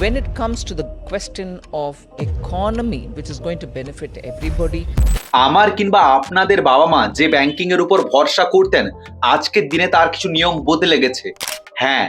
when it comes to the question of economy, which is going to benefit everybody, আমার কিংবা আপনাদের বাবা মা যে ব্যাংকিং এর উপর ভরসা করতেন আজকের দিনে তার কিছু নিয়ম বদলে গেছে। হ্যাঁ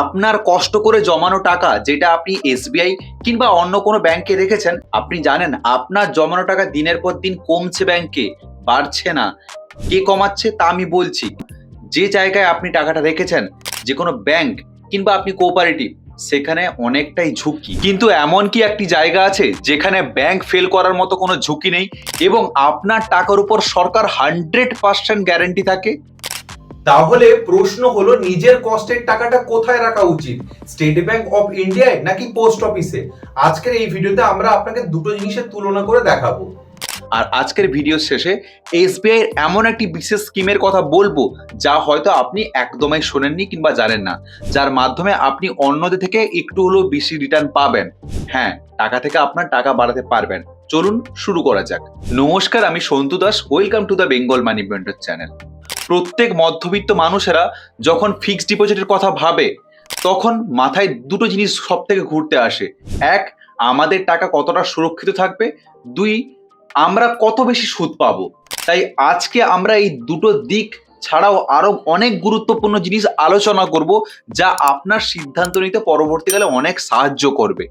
আপনার কষ্ট করে জমানো টাকা যেটা আপনি এসবিআই কিংবা অন্য কোনো ব্যাংকে রেখেছেন আপনি জানেন আপনার জমানো টাকা দিনের পর দিন কমছে ব্যাংকে বাড়ছে না। কে কমাচ্ছে তা আমি বলছি। যে জায়গায় আপনি টাকাটা রেখেছেন যে কোনো ব্যাংক কিংবা আপনি কোঅপারেটিভ সেখানে অনেকটাই ঝুঁকি। কিন্তু এমন কি একটি জায়গা আছে যেখানে ব্যাংক ফেল করার মতো কোনো ঝুঁকি নেই এবং আপনার টাকার উপর সরকার হান্ড্রেড পার্সেন্ট গ্যারেন্টি থাকে? তাহলে প্রশ্ন হলো, নিজের কষ্টের টাকাটা কোথায় রাখা উচিত? স্টেট ব্যাংক অফ ইন্ডিয়ায় নাকি পোস্ট অফিসে? আজকের এই ভিডিওতে আমরা আপনাকে দুটো জিনিসের তুলনা করে দেখাবো। আর আজকের ভিডিও শেষে এসবিআই এর এমন একটি বিশেষ স্কিমের কথা বলব, যা হয়তো আপনি একদমই শোনেননি কিংবা জানেন না, যার মাধ্যমে আপনি অন্যদের থেকে একটু হলেও বেশি রিটার্ন পাবেন। হ্যাঁ টাকা থেকে আপনার টাকা বাড়াতে পারবেন। চলুন শুরু করা যাক। নমস্কার, আমি Santu Das. Welcome to the Bengal money mentor channel প্রত্যেক মধ্যবিত্ত মানুষেরা যখন ফিক্সড ডিপোজিটের কথা ভাবে, তখন মাথায় দুটো জিনিস সব থেকে ঘুরতে আসে। এক, আমাদের টাকা কতটা সুরক্ষিত থাকবে? দুই আমরা কত বেশি সুদ পাব? তাই আজকে আমরা এই দুটো দিক ছাড়াও আরও অনেক গুরুত্বপূর্ণ জিনিস আলোচনা করব যা আপনার সিদ্ধান্ত নিতে পরবর্তীকালে অনেক সাহায্য করবে।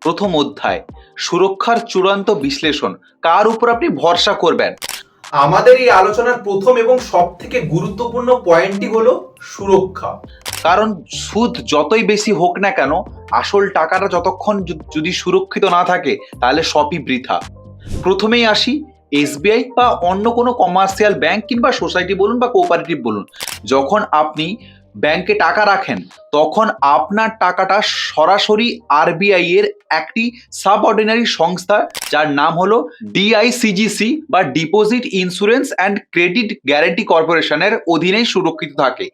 প্রথম অধ্যায় সুরক্ষার চূড়ান্ত বিশ্লেষণ। কার উপর আপনি ভরসা করবেন? আমাদের এই আলোচনার প্রথম এবং সব থেকে গুরুত্বপূর্ণ পয়েন্টটি হলো সুরক্ষা। কারণ সুদ যতই বেশি হোক না কেন আসল টাকাটা যতক্ষণ যদি সুরক্ষিত না থাকে তাহলে সবই বৃথা। প্রথমেই আসি, এসবিআই বা অন্য কোনো কমার্শিয়াল ব্যাংক কিংবা সোসাইটি বলুন বা কোঅপারেটিভ বলুন, যখন আপনি ব্যাংকে টাকা রাখেন, তখন আপনার টাকাটা সরাসরি আরবিআই এর একটি সাবঅর্ডিনারি সংস্থা, যার নাম হলো ডিআইসিজিসি বা deposit insurance and credit guarantee কর্পোরেশনের অধীনেই সুরক্ষিত থাকে।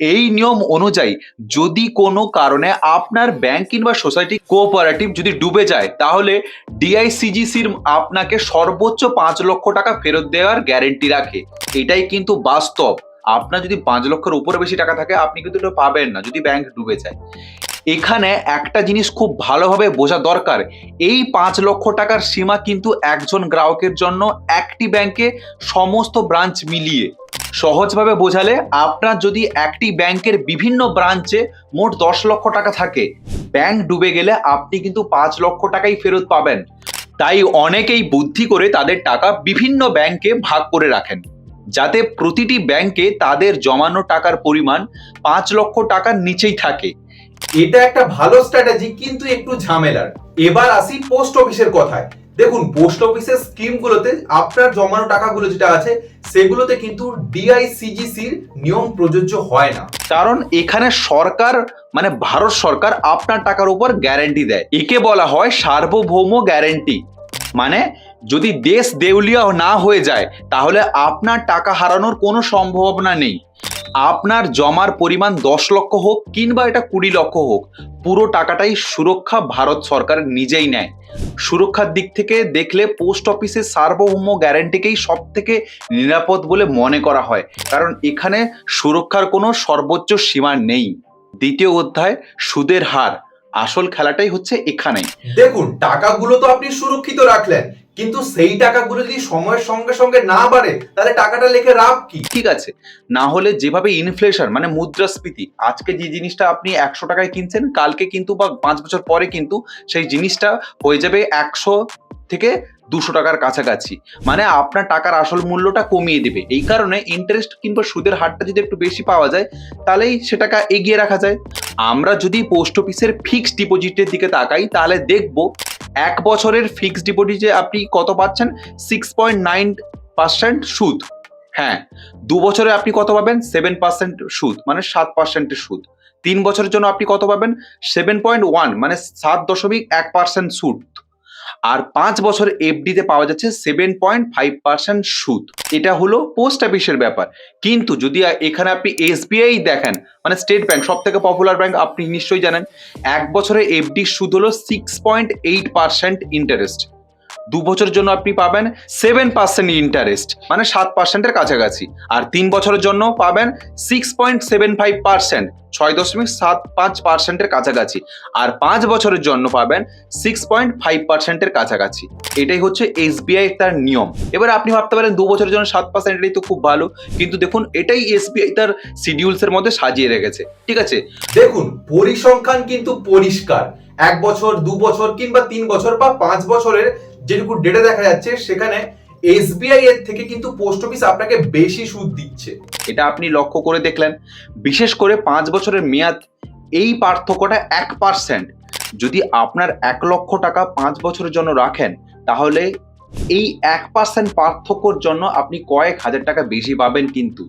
এই নিয়ম অনুযায়ী যদি কোনো কারণে আপনার ব্যাংক কিংবা সোসাইটি কোঅপারেটিভ যদি ডুবে যায়, তাহলে ডিআইসিজিসির আপনাকে সর্বোচ্চ পাঁচ লক্ষ টাকা ফেরত দেওয়ার গ্যারেন্টি রাখে। এটাই কিন্তু বাস্তব। আপনার যদি পাঁচ লক্ষের উপরে বেশি টাকা থাকে, আপনি কিন্তু এটা পাবেন না যদি ব্যাংক ডুবে যায়। এখানে একটা জিনিস খুব ভালোভাবে বোঝা দরকার। এই পাঁচ লক্ষ টাকার সীমা কিন্তু একজন গ্রাহকের জন্য একটি ব্যাংকে সমস্ত ব্রাঞ্চ মিলিয়ে। সহজভাবে বোঝালে আপনার যদি একটি ব্যাংকের বিভিন্ন ব্রাঞ্চে মোট দশ লক্ষ টাকা থাকে, ব্যাংক ডুবে গেলে আপনি কিন্তু পাঁচ লক্ষ টাকাই ফেরত পাবেন। তাই অনেকেই বুদ্ধি করে তাদের টাকা বিভিন্ন ব্যাংকে ভাগ করে রাখেন। যাতে প্রতিটি ব্যাংকে তাদের জমানো টাকার পরিমাণ পাঁচ লক্ষ টাকার নিচেই থাকে। এটা একটা ভালো স্ট্র্যাটেজি কিন্তু একটু ঝামেলার। এবার আসি পোস্ট অফিসের কথায়। দেখুন পোস্ট অফিসের স্কিমগুলোতে আপনার জমানো টাকাগুলো যেটা আছে, সেগুলোতে কিন্তু ডিআইসিজিসির নিয়ম প্রযোজ্য হয় না। কারণ এখানে সরকার মানে ভারত সরকার আপনার টাকার উপর গ্যারান্টি দেয়। একে বলা হয় সার্বভৌম গ্যারান্টি মানে যদি দেশ দেউলিয়া না হয়ে যায়, তাহলে আপনার টাকা হারানোর কোনো সম্ভাবনা নেই। আপনার জমার পরিমাণ দশ লক্ষ হোক কিংবা এটা কুড়ি লক্ষ হোক, পুরো টাকাটাই সুরক্ষা ভারত সরকার নিজেই নেয়। সুরক্ষার দিক থেকে দেখলে পোস্ট অফিসের সার্বভৌম গ্যারান্টিকেই সব থেকে নিরাপদ বলে মনে করা হয়, কারণ এখানে সুরক্ষার কোনো সর্বোচ্চ সীমা নেই। দ্বিতীয় অধ্যায়, সুদের হার। আসল খেলাটাই হচ্ছে এখানেই। দেখুন, টাকাগুলো তো আপনি সুরক্ষিত রাখলেন কিন্তু সেই টাকাগুলো যদি সময়ের সঙ্গে সঙ্গে না বাড়ে, তাহলে টাকাটা লেখে লাভ কি? ঠিক আছে। না হলে যেভাবে ইনফ্লেশন মানে মুদ্রাস্ফীতি, আজকে যে জিনিসটা আপনি একশো টাকায় কিনছেন, কালকে কিন্তু বা পাঁচ বছর পরে কিন্তু সেই জিনিসটা হয়ে যাবে একশো থেকে দুশো টাকার কাছাকাছি। মানে আপনার টাকার আসল মূল্যটা কমিয়ে দেবে। এই কারণে ইন্টারেস্ট কিংবা সুদের হারটা যদি একটু বেশি পাওয়া যায়, তাহলেই সেটাকে এগিয়ে রাখা যায়। আমরা যদি পোস্ট অফিসের ফিক্সড ডিপোজিটের দিকে তাকাই, তাহলে দেখব এক বছরের ফিক্সড ডিপোজিটে আপনি কত পাচ্ছেন? সিক্স পয়েন্ট নাইন পার্সেন্ট সুদ। হ্যাঁ দু বছরে আপনি কত পাবেন? সেভেন পার্সেন্ট সুদ মানে সাত পার্সেন্টের সুদ। তিন বছরের জন্য আপনি কত পাবেন? সেভেন পয়েন্ট ওয়ান মানে সাত দশমিক এক পার্সেন্ট সুদ। আর পাঁচ বছর এফডিতে পাওয়া যাচ্ছে সেভেন পয়েন্ট ফাইভ পার্সেন্ট সুদ। এটা হলো পোস্ট অফিসের ব্যাপার। কিন্তু যদি এখানে আপনি এসবিআই দেখেন মানে স্টেট ব্যাংক সব থেকে পপুলার ব্যাংক আপনি নিশ্চয়ই জানেন, এক বছরে এফডি সুদ হলো six point eight percent interest দু বছরের জন্য আপনি পাবেন সেভেন পার্সেন্ট ইন্টারেস্ট মানে সাত পার্সেন্টের কাছাকাছি। আর তিন বছরের জন্য পাবেন six point seven five percent ছয় দশমিক সাত পাঁচ পার্সেন্টের কাছাকাছি। আর পাঁচ বছরের জন্য পাবেন সিক্স পয়েন্ট ফাইভ পার্সেন্টের কাছাকাছি। এটাই হচ্ছে এসবিআই তার নিয়ম। এবার আপনি ভাবতে পারেন, দু বছরের জন্য সাত পার্সেন্ট এটাই তো খুব ভালো, কিন্তু দেখুন, এটাই এসবিআই তার শিডিউলসের মধ্যে সাজিয়ে রেখেছে। ঠিক আছে? দেখুন, পরিসংখ্যান কিন্তু পরিষ্কার। এক বছর, দু বছর কিংবা তিন বছর বা পাঁচ বছরের যেটুকু ডেটা দেখা যাচ্ছে সেখানে এসবিআই এর থেকে কিন্তু পোস্ট অফিস আপনাকে বেশি সুদ দিচ্ছে। এটা আপনি লক্ষ্য করে দেখলেন। বিশেষ করে পাঁচ বছরের মেয়াদ এই পার্থক্যটা এক পার্সেন্ট যদি আপনার এক লক্ষ টাকা পাঁচ বছরের জন্য রাখেন তাহলে এই এক পার্সেন্ট পার্থক্যর জন্য আপনি কয়েক হাজার টাকা বেশি পাবেন কিন্তু।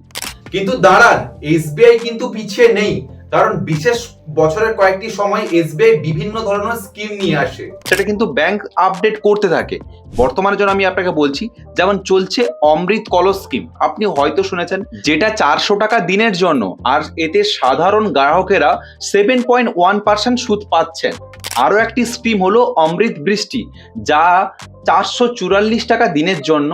কিন্তু দাঁড়ান এসবিআই কিন্তু পিছিয়ে নেই। কারণ বিশেষ বছরের কয়েকটি সময় এসবিআই বিভিন্ন ধরনের স্কিম নিয়ে আসে। সেটা কিন্তু ব্যাংক আপডেট করতে থাকে। বর্তমানের জন্য আমি আপনাকে বলছি, যেমন চলছে অমৃত কলস স্কিম। আপনি হয়তো শুনেছেন, যেটা চারশো টাকা দিনের জন্য, আর এতে সাধারণ গ্রাহকেরা সেভেন পয়েন্ট ওয়ান পার্সেন্ট সুদ পাচ্ছেন। আরও একটি স্কিম হলো অমৃত বৃষ্টি, যা চারশো চুরাল্লিশ টাকা দিনের জন্য,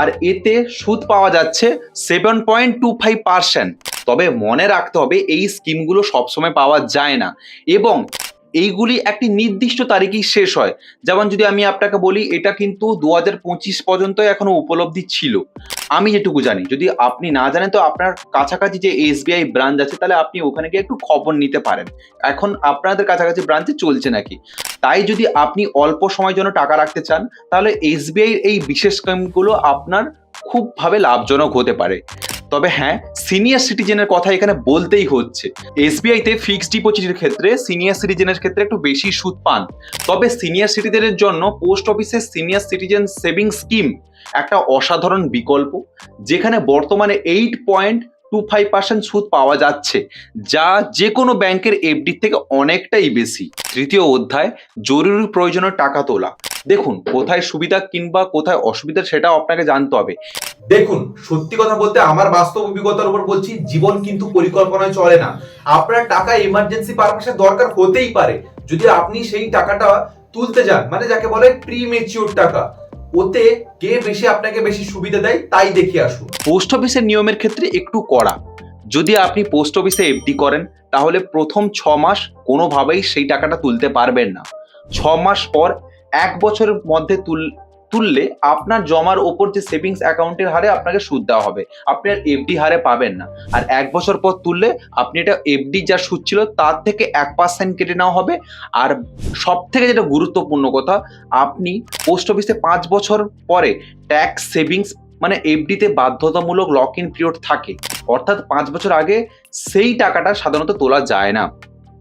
আর এতে সুদ পাওয়া যাচ্ছে seven point two five percent তবে মনে রাখতে হবে এই স্কিমগুলো সবসময় পাওয়া যায় না। এবং এইগুলি একটি নির্দিষ্ট তারিখেই শেষ হয়। যেমন যদি আমি আপনাকে বলি, এটা কিন্তু দু হাজার পঁচিশ পর্যন্ত এখনও উপলব্ধি ছিল। আমি যেটুকু জানি, যদি আপনি না জানেন, তো আপনার কাছাকাছি যে এসবিআই ব্রাঞ্চ আছে, তাহলে আপনি ওখানে গিয়ে একটু খবর নিতে পারেন। এখন আপনাদের কাছাকাছি ব্রাঞ্চে চলছে নাকি? তাই যদি আপনি অল্প সময়ের জন্য টাকা রাখতে চান, তাহলে এসবিআই এই বিশেষ স্কিমগুলো আপনার খুবভাবে লাভজনক হতে পারে। তবে হ্যাঁ সিনিয়র সিটিজেনের কথা এখানে বলতেই হচ্ছে। এসবিআইতে ফিক্সড ডিপোজিটের ক্ষেত্রে সিনিয়র সিটিজেনের ক্ষেত্রে একটু বেশি সুদ পান। তবে সিনিয়র সিটিজেনের জন্য পোস্ট অফিসের সিনিয়র সিটিজেন সেভিং স্কিম একটা অসাধারণ বিকল্প, যেখানে বর্তমানে eight point two five percent সুদ পাওয়া যাচ্ছে, যা যে কোনো ব্যাংকের এফডি থেকে অনেকটাই বেশি। তৃতীয় অধ্যায়, জরুরি প্রয়োজনীয় টাকা তোলা। দেখুন, কোথায় সুবিধা কিংবা কোথায় অসুবিধা সেটাও আপনাকে জানতে হবে। দেখুন, সত্যি কথা বলতে আমার বাস্তব অভিজ্ঞতার উপর বলছি, জীবন কিন্তু পরিকল্পনায় চলে না। আপনার টাকা এমার্জেন্সি পারপাসে দরকার হতেই পারে। যদি আপনি সেই টাকাটা তুলতে যান মানে যাকে বলে প্রি মেচিওর টাকা, ওতে কে বেশি আপনাকে বেশি সুবিধা দেয়, তাই দেখে আসুন। পোস্ট অফিসের নিয়মের ক্ষেত্রে একটু কড়া। যদি আপনি পোস্ট অফিসে এফডি করেন, তাহলে প্রথম ছ মাস কোনোভাবেই সেই টাকাটা তুলতে পারবেন না। ছ মাস পর এক বছরের মধ্যে তুল তুললে আপনার জমার ওপর যে সেভিংস অ্যাকাউন্টের হারে আপনাকে সুদ দেওয়া হবে। আপনি আর এফডি হারে পাবেন না। আর এক বছর পর তুললে আপনি এটা এফডি যা সুদ ছিল তার থেকে এক পার্সেন্ট কেটে নেওয়া হবে। আর সব থেকে যেটা গুরুত্বপূর্ণ কথা, আপনি পোস্ট অফিসে পাঁচ বছর পরে ট্যাক্স সেভিংস মানে এফডিতে বাধ্যতামূলক লক ইন পিরিয়ড থাকে। অর্থাৎ পাঁচ বছর আগে সেই টাকাটা সাধারণত তোলা যায় না।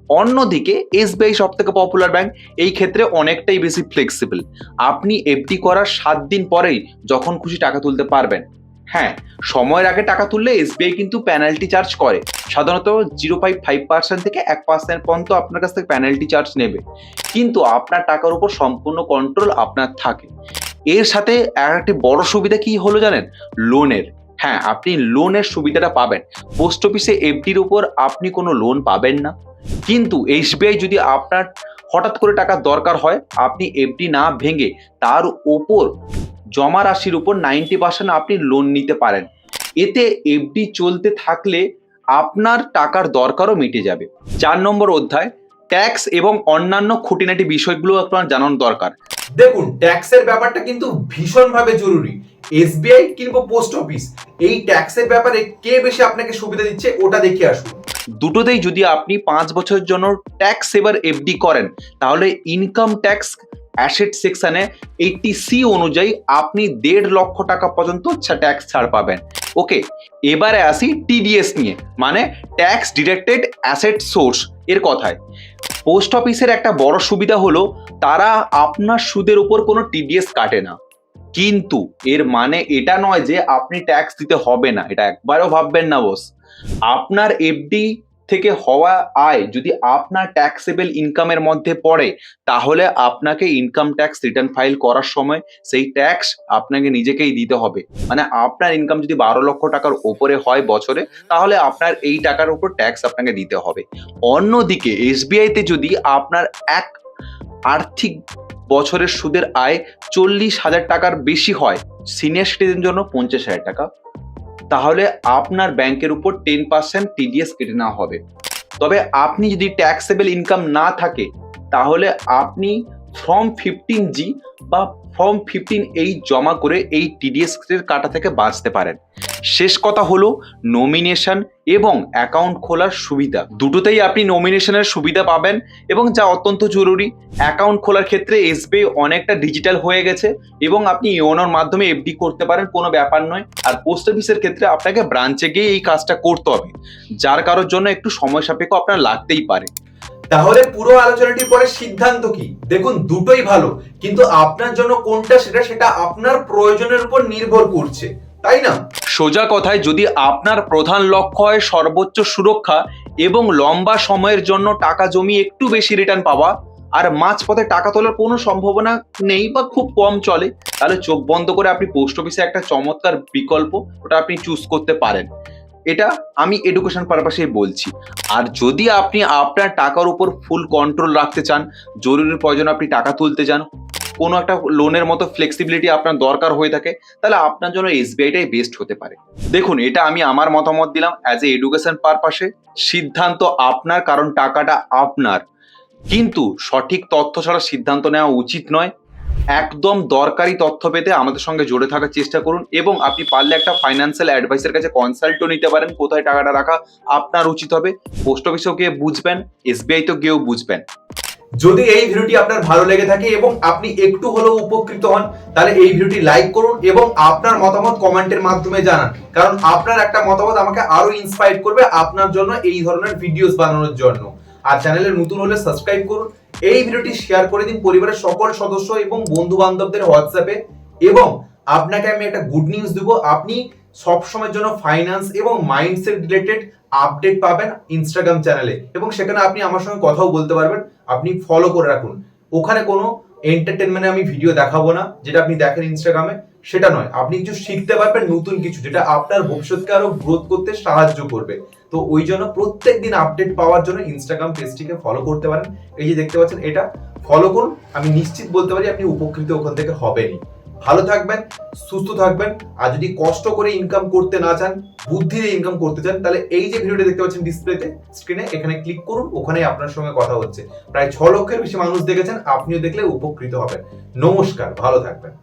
অন্যদিকে এসবিআই সব থেকে পপুলার ব্যাংক এই ক্ষেত্রে অনেকটাই বেশি ফ্লেক্সিবল আপনি এফডি করার সাত দিন পরেই যখন খুশি টাকা তুলতে পারবেন। হ্যাঁ সময়ের আগে টাকা তুললে এসবিআই কিন্তু পেনাল্টি চার্জ করে। সাধারণত জিরো ফাইভ ফাইভ পার্সেন্ট থেকে এক পার্সেন্ট পর্যন্ত আপনার কাছ থেকে পেনাল্টি চার্জ নেবে। কিন্তু আপনার টাকার উপর সম্পূর্ণ কন্ট্রোল আপনার থাকে। এর সাথে একটি বড় সুবিধা কি হলো জানেন? লোনের। হ্যাঁ আপনি লোনের সুবিধাটা পাবেন। পোস্ট অফিসে এফডির উপর আপনি কোনো লোন পাবেন না। কিন্তু এসবিআই যদি আপনার হঠাৎ করে টাকা দরকার হয়, আপনি এফডি না ভেঙে তার ওপর জমা রাশির উপর নাইনটি পার্সেন্ট আপনি লোন নিতে পারেন। এতে এফডি চলতে থাকলে আপনার টাকার দরকারও মিটে যাবে। চার নম্বর অধ্যায় ট্যাক্স এবং অন্যান্য খুঁটিনাটি বিষয়গুলো আপনার জানানো দরকার। দেখুন ট্যাক্সের ব্যাপারটা কিন্তু ভীষণভাবে জরুরি। এসবিআই কিংবা পোস্ট অফিস এই ট্যাক্সের ব্যাপারে কে বেশি আপনাকে সুবিধা দিচ্ছে, ওটা দেখে আসুন। দুটোতেই যদি আপনি পাঁচ বছরের জন্য ট্যাক্স এবার এফডি করেন, তাহলে ইনকাম ট্যাক্স অ্যাসেট সেকশনে এইটি সি অনুযায়ী আপনি দেড় লক্ষ টাকা পর্যন্ত ট্যাক্স ছাড় পাবেন। ওকে এবারে আসি টিডিএস নিয়ে মানে ট্যাক্স ডিরেক্টেড অ্যাসেট সোর্স এর কথায়। পোস্ট অফিসের একটা বড় সুবিধা হলো, তারা আপনার সুদের উপর কোনো টিডিএস কাটে না। কিন্তু এর মানে এটা নয় যে আপনি ট্যাক্স দিতে হবে না, এটা একবারও ভাববেন না বস আপনার এফডি থেকে হওয়া আয় যদি আপনার ট্যাক্সেবল ইনকামের মধ্যে পড়ে, তাহলে আপনাকে ইনকাম ট্যাক্স রিটার্ন ফাইল করার সময় সেই ট্যাক্স আপনাকে নিজেকেই দিতে হবে। মানে আপনার ইনকাম যদি বারো লক্ষ টাকার ওপরে হয় বছরে, তাহলে আপনার এই টাকার উপর ট্যাক্স আপনাকে দিতে হবে। অন্যদিকে এসবিআইতে যদি আপনার এক আর্থিক বছরের সুদের আয় চল্লিশ হাজার টাকার বেশি হয় সিনিয়র সিটিজেন জন্য পঞ্চাশ হাজার টাকা তাহলে আপনার ব্যাংকের উপর টেন পার্সেন্ট টিডিএস কেটে নেওয়া হবে। তবে আপনি যদি ট্যাক্সেবল ইনকাম না থাকে, তাহলে আপনি ফর্ম ফিফটিন জি বা ফর্ম ফিফটিন এই জমা করে এই টিডিএস কাটা থেকে বাঁচতে পারেন। শেষ কথা হলো নমিনেশন এবং অ্যাকাউন্ট খোলার সুবিধা। দুটোতেই আপনি নমিনেশনের সুবিধা পাবেন এবং যা অত্যন্ত জরুরি অ্যাকাউন্ট খোলার ক্ষেত্রে এসবিআই অনেকটা ডিজিটাল হয়ে গেছে এবং আপনি ইওনোর মাধ্যমে এফডি করতে পারেন, কোনো ব্যাপার নয়। আর পোস্ট অফিসের ক্ষেত্রে আপনাকে ব্রাঞ্চে গিয়ে এই কাজটা করতে হবে, যার কারোর জন্য একটু সময় সাপেক্ষ আপনার লাগতেই পারে। তাহলে পুরো আলোচনাটি পরে সিদ্ধান্ত কি? দেখুন, দুটোই ভালো, কিন্তু আপনার জন্য কোনটা সেটা সেটা আপনার প্রয়োজনের উপর নির্ভর করছে। তাই না? সোজা কথায় যদি আপনার প্রধান লক্ষ্য হয় সর্বোচ্চ সুরক্ষা এবং লম্বা সময়ের জন্য টাকা জমিয়ে একটু বেশি রিটার্ন পাওয়া, আর মাঝপথে টাকা তোলার কোনো সম্ভাবনা নেই বা খুব কম চলে, তাহলে চোখ বন্ধ করে আপনি পোস্ট অফিসে একটা চমৎকার বিকল্প ওটা আপনি চুজ করতে পারেন। এটা আমি এডুকেশন পারপাসে বলছি। আর যদি আপনি আপনার টাকার উপর ফুল কন্ট্রোল রাখতে চান, জরুরি প্রয়োজন আপনি টাকা তুলতে চান কোনো একটা লোনের মতো ফ্লেক্সিবিলিটি আপনার দরকার হয়ে থাকে, তাহলে আপনার জন্য এসবিআইটাই বেস্ট হতে পারে। দেখুন, এটা আমি আমার মতামত দিলাম অ্যাজ এ এডুকেশন পারপাসে সিদ্ধান্ত আপনার, কারণ টাকাটা আপনার। কিন্তু সঠিক তথ্য ছাড়া সিদ্ধান্ত নেওয়া উচিত নয়। একদম দরকারি তথ্য পেতে আমাদের সঙ্গে জুড়ে থাকার চেষ্টা করুন এবং আপনি পারলে একটা ফাইন্যান্সিয়াল অ্যাডভাইসের কাছে কনসাল্টও নিতে পারেন, কোথায় টাকাটা রাখা আপনার উচিত হবে। পোস্ট অফিসেও গিয়ে বুঝবেন এসবিআই তো গিয়েও বুঝবেন। যদি এই ভিডিওটি আপনার ভালো লেগে থাকে এবং আপনি একটু হলেও উপকৃত হন, তাহলে এই ভিডিওটি লাইক করুন এবং আপনার মতামত কমেন্টের মাধ্যমে জানান। কারণ আপনার একটা মতামত আমাকে আরও ইন্সপায়ার করবে আপনার জন্য এই ধরনের ভিডিওস বানানোর জন্য। আর চ্যানেলে নতুন হলে সাবস্ক্রাইব করুন। এই ভিডিওটি শেয়ার করে দিন পরিবারের সকল সদস্য এবং বন্ধু বান্ধবদের হোয়াটসঅ্যাপে এবং আপনাকে আমি একটা গুড নিউজ দেবো। আপনি সব সময়ের জন্য ফাইন্যান্স এবং মাইন্ডসেট রিলেটেড আপডেট পাবেন ইনস্টাগ্রাম চ্যানেলে এবং সেখানে আপনি আমার সঙ্গে কথাও বলতে পারবেন। আপনি ফলো করে রাখুন। ওখানে কোনো এন্টারটেনমেন্টে আমি ভিডিও দেখাবো না। যেটা আপনি দেখেন ইনস্টাগ্রামে সেটা নয়। আপনি কিছু শিখতে পারবেন নতুন কিছু, যেটা আপনার ভবিষ্যৎকে আরও গ্রোথ করতে সাহায্য করবে। তো ওই জন্য প্রত্যেক দিন আপডেট পাওয়ার জন্য ইনস্টাগ্রাম পেজটিকে ফলো করতে পারেন। এই যে দেখতে পাচ্ছেন, এটা ফলো করুন। আমি নিশ্চিত বলতে পারি, আপনি উপকৃত ওখান থেকে হবেনই। ভালো থাকবেন, সুস্থ থাকবেন। আর যদি কষ্ট করে ইনকাম করতে না চান, বুদ্ধি দিয়ে ইনকাম করতে চান, তাহলে এই যে ভিডিওটি দেখতে পাচ্ছেন ডিসপ্লেতে স্ক্রিনে এখানে ক্লিক করুন ওখানে আপনার সঙ্গে কথা হচ্ছে। প্রায় ছ লক্ষের বেশি মানুষ দেখেছেন, আপনিও দেখলে উপকৃত হবেন। নমস্কার, ভালো থাকবেন।